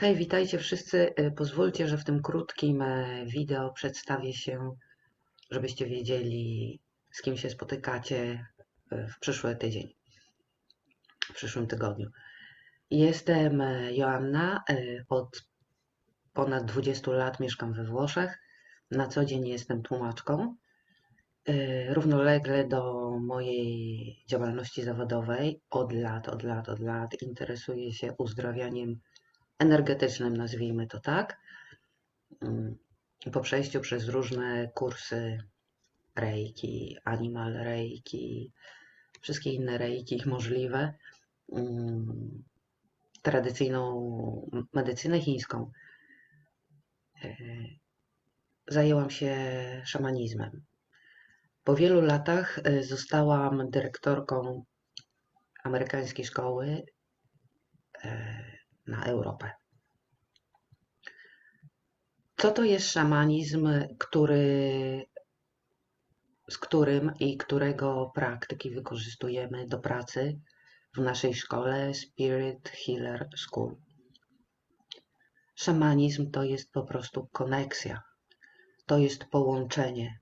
Hej, witajcie wszyscy. Y, Pozwólcie, że w tym krótkim e, wideo przedstawię się, żebyście wiedzieli, z kim się spotykacie e, w przyszły tydzień, w przyszłym tygodniu. Jestem e, Joanna. e, Od ponad 20 lat mieszkam we Włoszech. Na co dzień jestem tłumaczką. E, Równolegle do mojej działalności zawodowej od lat, od lat, od lat interesuję się uzdrawianiem energetycznym, nazwijmy to tak. Mm, Po przejściu przez różne kursy reiki, animal reiki, wszystkie inne reiki możliwe, mm, tradycyjną medycynę chińską, e, zajęłam się szamanizmem. Po wielu latach e, zostałam dyrektorką amerykańskiej szkoły e, na Europę. Co to jest szamanizm, który, z którym i którego praktyki wykorzystujemy do pracy w naszej szkole Spirit Healer School? Szamanizm to jest po prostu koneksja, to jest połączenie,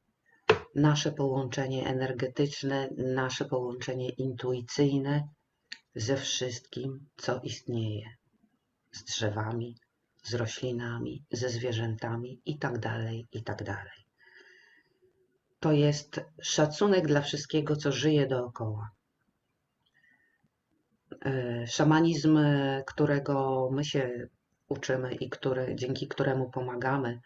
nasze połączenie energetyczne, nasze połączenie intuicyjne ze wszystkim, co istnieje, z drzewami, z roślinami, ze zwierzętami i tak dalej, i tak. To jest szacunek dla wszystkiego, co żyje dookoła. E, Szamanizm, którego my się uczymy i który, dzięki któremu pomagamy,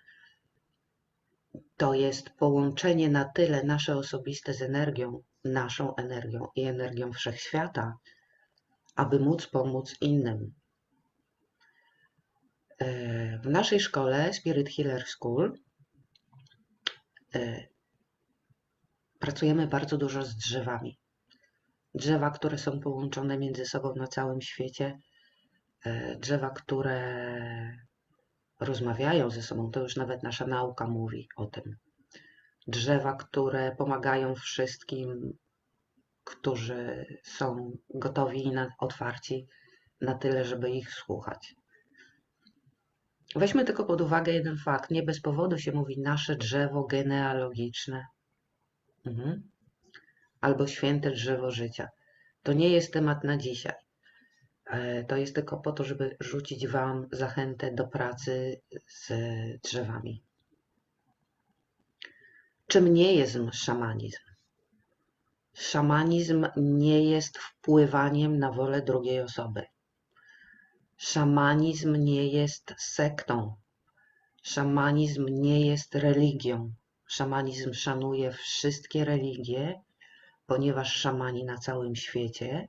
to jest połączenie na tyle nasze osobiste z energią, naszą energią i energią wszechświata, aby móc pomóc innym. E, W naszej szkole Spirit Healer School e, pracujemy bardzo dużo z drzewami. Drzewa, które są połączone między sobą na całym świecie, e, drzewa, które rozmawiają ze sobą, to już nawet nasza nauka mówi o tym. Drzewa, które pomagają wszystkim, którzy są gotowi i otwarci na tyle, żeby ich słuchać. Weźmy tylko pod uwagę jeden fakt. Nie bez powodu się mówi nasze drzewo genealogiczne mhm. albo święte drzewo życia. To nie jest temat na dzisiaj. E, To jest tylko po to, żeby rzucić Wam zachętę do pracy z drzewami. Czym nie jest szamanizm? Szamanizm nie jest wpływaniem na wolę drugiej osoby. Szamanizm nie jest sektą. Szamanizm nie jest religią. Szamanizm szanuje wszystkie religie, ponieważ szamani na całym świecie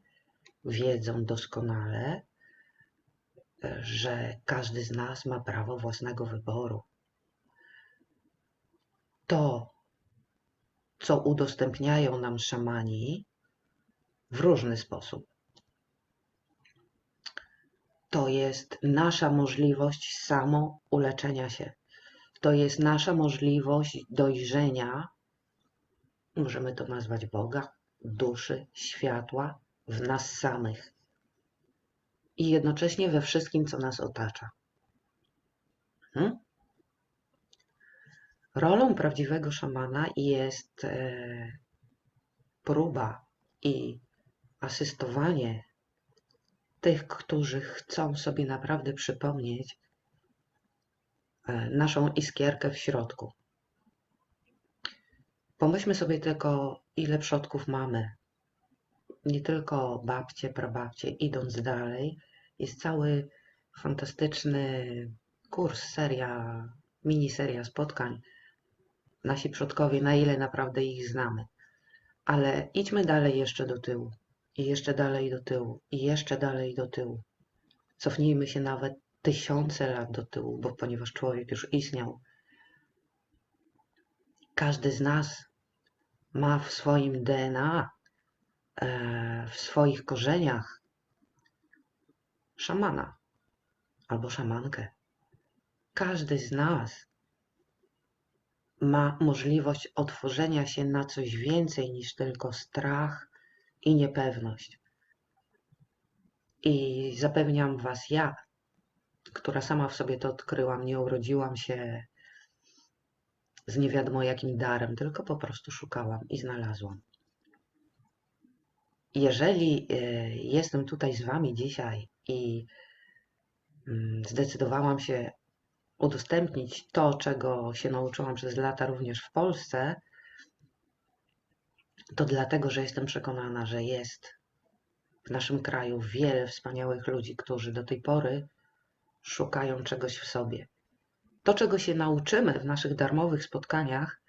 wiedzą doskonale, że każdy z nas ma prawo własnego wyboru. To, co udostępniają nam szamani w różny sposób, to jest nasza możliwość samouleczenia się. To jest nasza możliwość dojrzenia, możemy to nazwać Boga, duszy, światła w nas samych i jednocześnie we wszystkim, co nas otacza. Hmm? Rolą prawdziwego szamana jest e, próba i asystowanie tych, którzy chcą sobie naprawdę przypomnieć e, naszą iskierkę w środku. Pomyślmy sobie tylko, ile przodków mamy. Nie tylko babcie, prababcie. Idąc dalej, jest cały fantastyczny kurs, seria, miniseria spotkań. Nasi przodkowie, na ile naprawdę ich znamy. Ale idźmy dalej jeszcze do tyłu. I jeszcze dalej do tyłu. I jeszcze dalej do tyłu. Cofnijmy się nawet tysiące lat do tyłu, bo ponieważ człowiek już istniał, każdy z nas ma w swoim DNA, e, w swoich korzeniach szamana albo szamankę. Każdy z nas ma możliwość otworzenia się na coś więcej niż tylko strach i niepewność. I zapewniam Was ja, która sama w sobie to odkryłam. Nie urodziłam się z nie wiadomo jakim darem, tylko po prostu szukałam i znalazłam. Jeżeli e, jestem tutaj z Wami dzisiaj i mm, zdecydowałam się udostępnić to, czego się nauczyłam przez lata również w Polsce, to dlatego, że jestem przekonana, że jest w naszym kraju wiele wspaniałych ludzi, którzy do tej pory szukają czegoś w sobie. To, czego się nauczymy w naszych darmowych spotkaniach,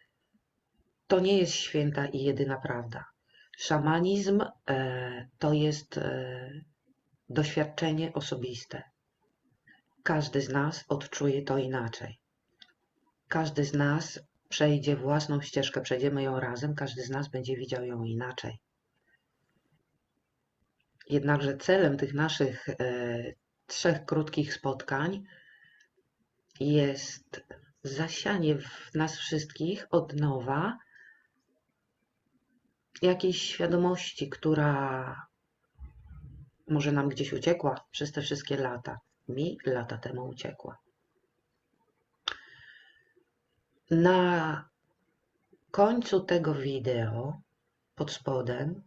to nie jest święta i jedyna prawda. Szamanizm e, to jest e, doświadczenie osobiste. Każdy z nas odczuje to inaczej. Każdy z nas przejdzie własną ścieżkę, przejdziemy ją razem, każdy z nas będzie widział ją inaczej. Jednakże celem tych naszych e, trzech krótkich spotkań jest zasianie w nas wszystkich od nowa jakiejś świadomości, która może nam gdzieś uciekła przez te wszystkie lata. Mi lata temu uciekła. Na końcu tego wideo pod spodem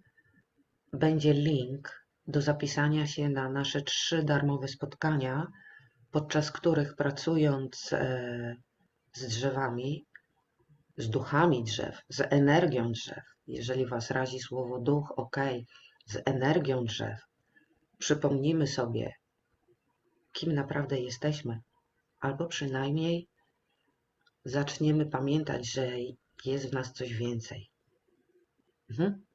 będzie link do zapisania się na nasze trzy darmowe spotkania, podczas których pracując e, z drzewami, z duchami drzew, z energią drzew, jeżeli Was razi słowo duch, ok, z energią drzew, przypomnimy sobie, kim naprawdę jesteśmy, albo przynajmniej zaczniemy pamiętać, że jest w nas coś więcej. Mhm.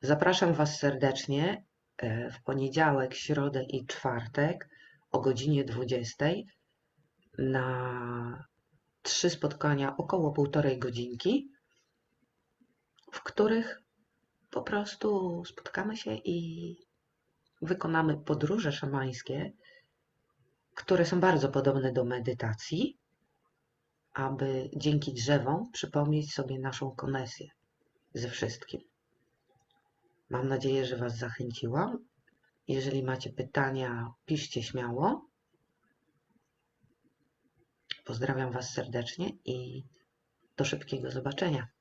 Zapraszam Was serdecznie e, w poniedziałek, środę i czwartek o godzinie 20 na trzy spotkania około półtorej godzinki, w których po prostu spotkamy się i wykonamy podróże szamańskie, które są bardzo podobne do medytacji, aby dzięki drzewom przypomnieć sobie naszą konesję ze wszystkim. Mam nadzieję, że Was zachęciłam. Jeżeli macie pytania, piszcie śmiało. Pozdrawiam Was serdecznie i do szybkiego zobaczenia.